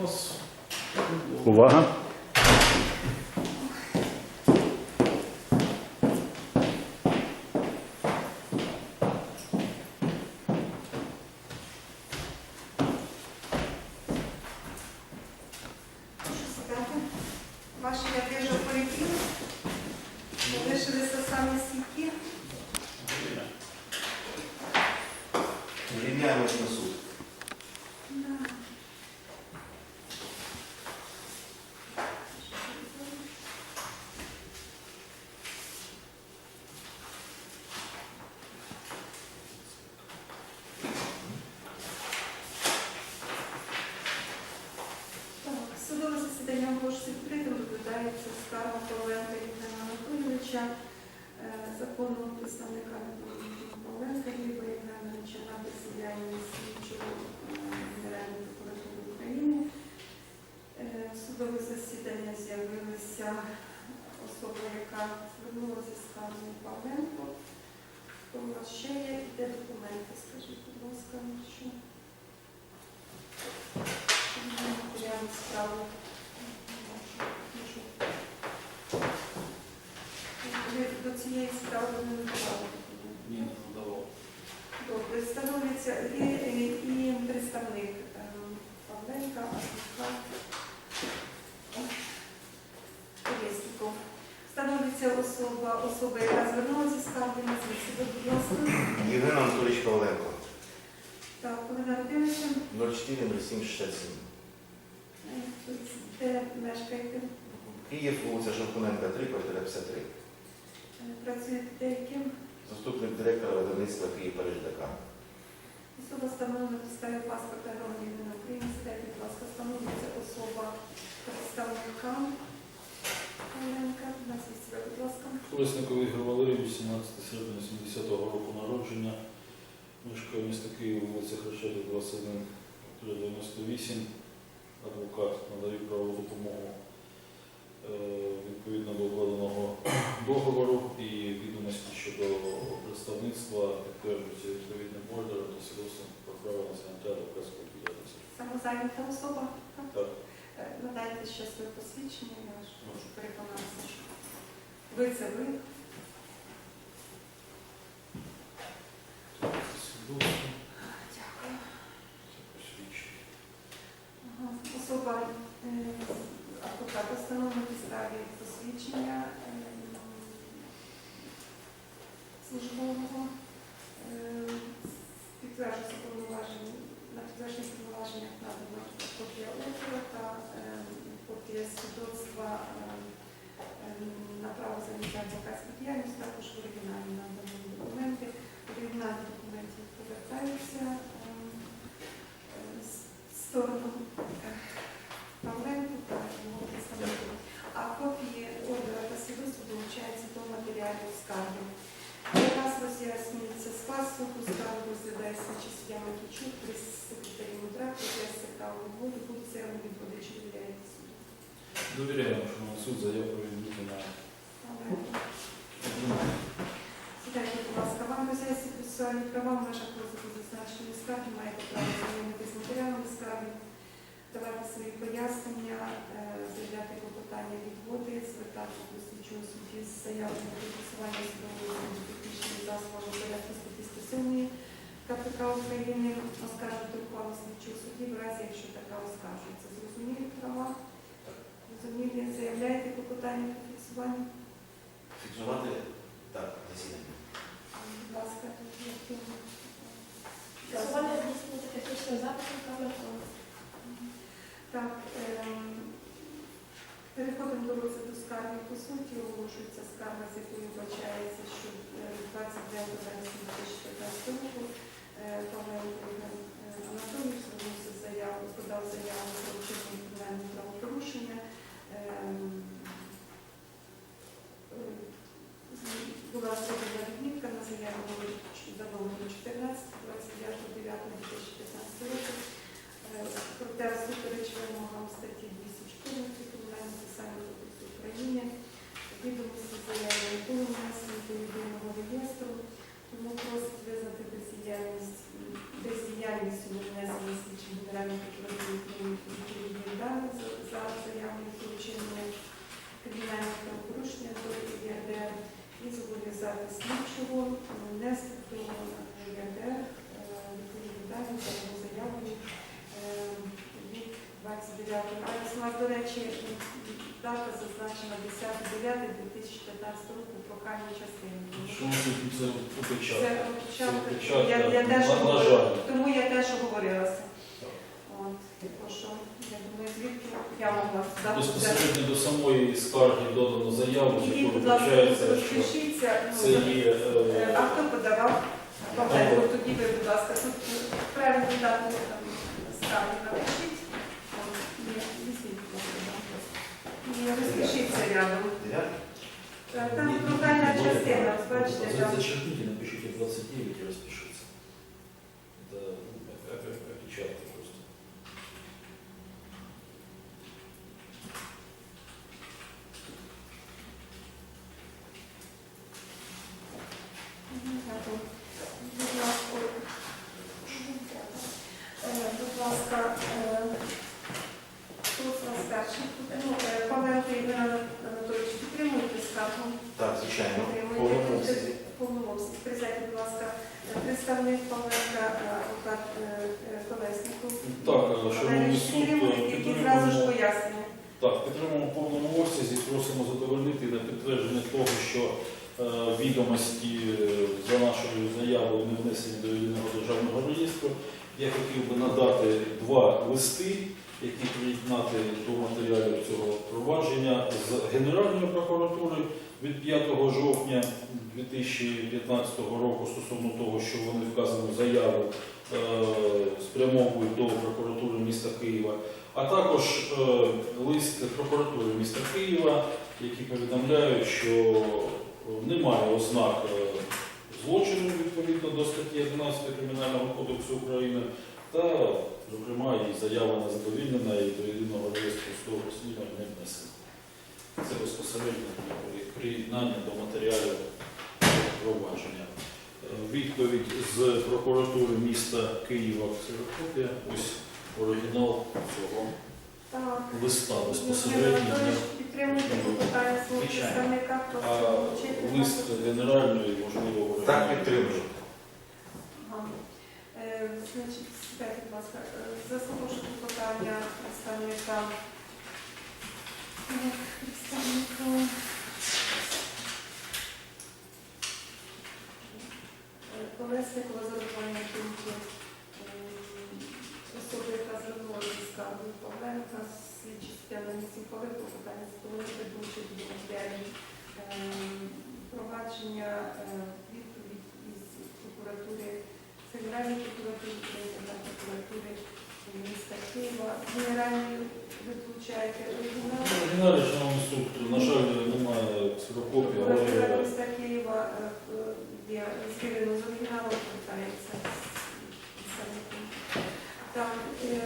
Нас Увага. Ваші ряди полетіли. Залишилися самі стійкі. Рівняємось на суд. Да. Так, Судове оголошується відкритим, розглядається скарга Павленка Євгена Анатолійовича, е, законного представника Павленка Гліба Євгеновича на присідання слідчого е, Генеральної прокуратури України. Е, Судове засідання з'явилася особа, яка звернулася з скаргою Павленко. Хто у нас ще є? Де документи? Скажіть, будь ласка, що? Матеріали справи. Прошу. Ви до цієї справи не надавали документи? ні, не надавав. Добре, встановлюється і, і, і представник ем, Павленка, адвокат Колєсніков. Встановлюється особа, особа, яка звернулася з скарги на звідси, будь ласка. Євген Анатолійович Павленко. Так, коли народилися, 040767. е, де мешкаєте, Київ, вулиця Шевкуненка, 3, квартира 53. Е, працюєте деяким. Заступник директора видавництва Київ Париж ДК. Особа встановлена на підставі паспорта громадянина України. Сідайте, будь ласка, встановлюється особа представника Павленка. Назвіть себе, будь ласка. Колесников Ігор Валерійович, 18 серпня 70-го року народження. Мешкає місто Київ, вулиця Хрещатик, 21, 98. Адвокат надає правову допомогу е, відповідно до укладеного договору і відомості щодо представництва підтверджуються відповідним ордером та свідоцтвом про право на заняття адвокатської діяльності. Самозайнята особа. Так? Е, Надайте ще своє посвідчення, я переконатися, що ви це ви. Дякую. Ага. Особа е, адвоката встановлена підставі посвідчення е, службового. Е, Підтверджується повноваження, на підтвердження повноваження надана копія ордера та е, копія свідоцтва е, е, на право заняття адвокатської діяльності, також в оригіналі надані документи. Оригінальні документи повертаються е, е, з в сторону е, Павленку та його представнику. А копії ордера та свідоцтва долучаються до матеріалів скарги. Якраз роз'яснюється склад суду, скаргу розглядає слідчий суддя Матвійчук, при секретарі Мудра, прийдеться право воду, буде заяву відводичі довіряється суду. Довіряємо, що на суд заяву відміняє. Павленко. Сідайте, будь ласка, вам роз'яснюється процесуальні права в межах розгляду зазначеної скарги, маєте право знайомитися з матеріалами скарги, давати свої пояснення, е, заявляти клопотання відводи, звертатися до слідчого судді з заявою на підписування судової технічної засобами порядку статті 107 КПК України, оскаржувати ухвалу слідчого судді в разі, якщо така оскаржується. Зрозумілі права? Зрозумілі, заявляєте клопотання про фіксування? Фіксувати так, засідання. Будь ласка. Фіксування здійснюється технічним записом камер. Так, ем, переходимо до розгляду скарги по суті. Оголошується скарга, з якою вбачається, що е, 29 вересня 2015 року е, Павленко Євген е, Анатолійович звернувся з заявою, подав заяву про вчинення кримінального правопорушення. Ем, е, з- Була зроблена відмітка на заяву номер за номером 14, 29 9 2015 року. Е, Проте всупереч вимогам статті 214 Кримінального процесуального кодексу України, відомості заяви не були внесені до єдиного реєстру, тому просить визнати бездіяльність бездіяльністю внесення слідчим Генеральної прокуратури Дякую. Зараз у нас, до речі, дата зазначена 10.09.2015 року Це опечатка. Я, я теж На- на говорила. Тому я теж оговорилася. От, прошу, я думаю, звідки я могла дати. Безпосередньо до самої скарги додано заяву, І, будь ласка, що розпишіться. Ну, це є Е, А е, хто подавав? Тоді ви, будь ласка, тут правильну дату там ставлю напишіть. Там, Ні, візьміть, будь ласка, да. І розпишіться рядом. Там прохальна частина, бачите, За- там. Зачеркните, напишите 29 и распишите. Это ну, оп- оп- опечатка просто. Дякую. Будь ласка, е, будь ласка, е, хто з вас перший? Ну, е, Павленко Ігор Анатолійович, підтримуєте скаргу? Так, обсязі. Повномовці. Присядьте, будь ласка, представник Павленка е, адвокат е, е, Так, е, шановний суд, е, зразу ж пояснення. так, підтримуємо в повному обсязі, просимо задовольнити на підтвердження того, що е, відомості е, за нашою заявою не внесені до єдиного державного реєстру. Я хотів би надати два листи, які приєднати до матеріалів цього провадження з Генеральної прокуратури від 5 жовтня 2015 року стосовно того, що вони вказану заяву е, спрямовують до прокуратури міста Києва, а також е, лист прокуратури міста Києва, які повідомляють, що немає ознак е, злочину відповідно до статті 11 Кримінального кодексу України, та, зокрема, і заява не задовільнена і до єдиного реєстру судового розслідування не внесена. Це безпосередньо при- приєднання до матеріалів провадження. Е, Відповідь з прокуратури міста Києва ксерокопія. Ось оригінал цього Так. листа безпосередньо. А лист генеральної, можливо, Так, підтримую. Ага. Е, Значить, сідайте, будь ласка, Е, заслухавши клопотання представника е, представника е, Колесникова за рахування думки е, особи, яка звернулася зі скаргою Павленка, слідчі стягнення із прокуратури України прокуратури міста Києва. Генеральний ви получаєте оригінал. Оригіналі, шановний суд, на жаль, немає ксерокопії, Прокуратура міста Києва е, е, є звірено з оригіналом, питається Там е,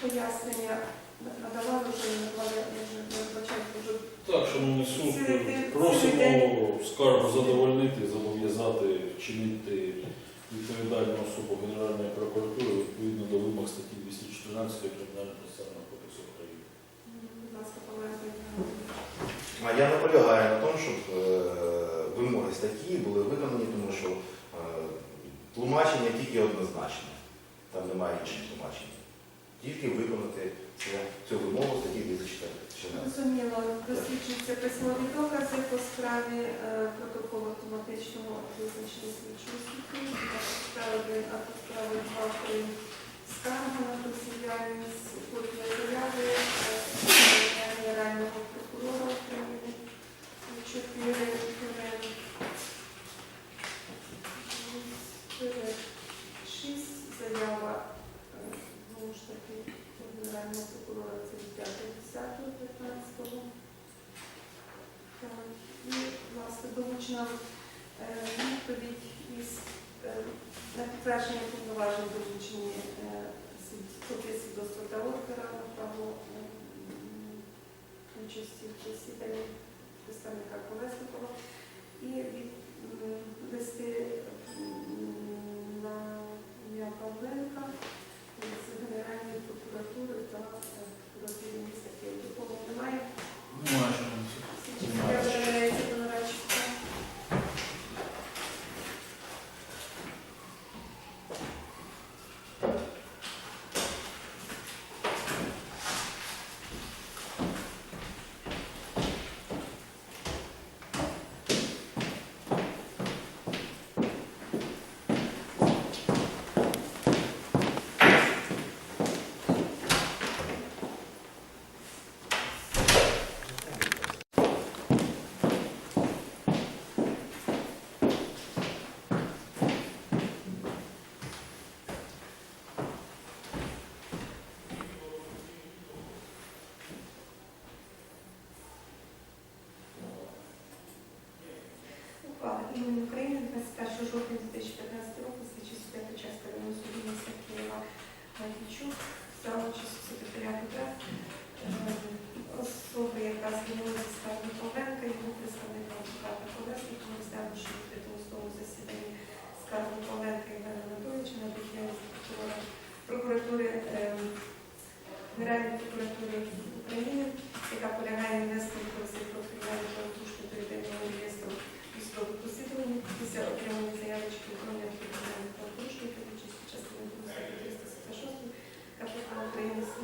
пояснення надавали вже, надавали, я вже не вибачаю, вже так, шановний суд, цілий скаргу задовольнити, зобов'язати вчинити відповідальну особу Генеральної прокуратури відповідно до вимог статті 214 Кримінального процесуального кодексу України. Будь ласка, А я наполягаю на тому, щоб е, вимоги статті були виконані, тому що е, тлумачення тільки однозначне. Там немає інших тлумачень. Тільки виконати цю- цю вимогу статті 214. Зрозуміло, досліджуються письмові докази по справі протоколу автоматичного визначення слідчого судді, справи один, а по справи два, три скарга на досягдяльність, копія заяви Генерального прокурора України, чотири хвилини. Чотири, шість заява, знову ж таки, Генерального прокурора це від 5 15 Так, і, власне, долучена відповідь із е, на підтвердження повноважень долучені е, свід- копії свідоцтва та ордера на право е, участі в засіданні представника Колесникова і від листи 31 жовтня 2015 року слідчі суддя Печерського районного суду міста Києва Матвійчук, стала часу секретаря КД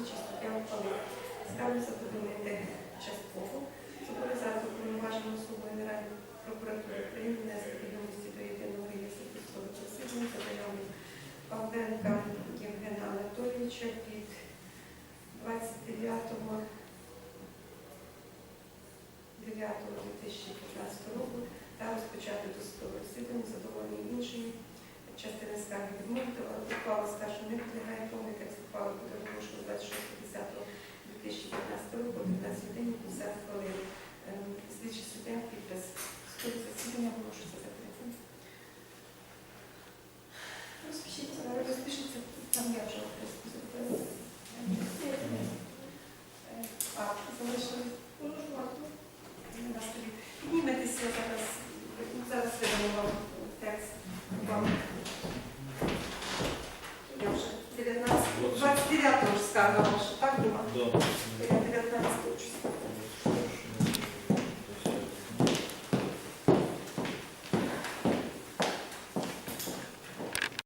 чи суттєво палив. Скарбу задовольнити частково. Зобов'язати уповноважену особу Генеральної прокуратури України внести відомості до єдиного реєстру судових засідань за заявою Павленка Євгена Анатолійовича від 29 9 2015 року та розпочати досудове розслідування залишили. Можна.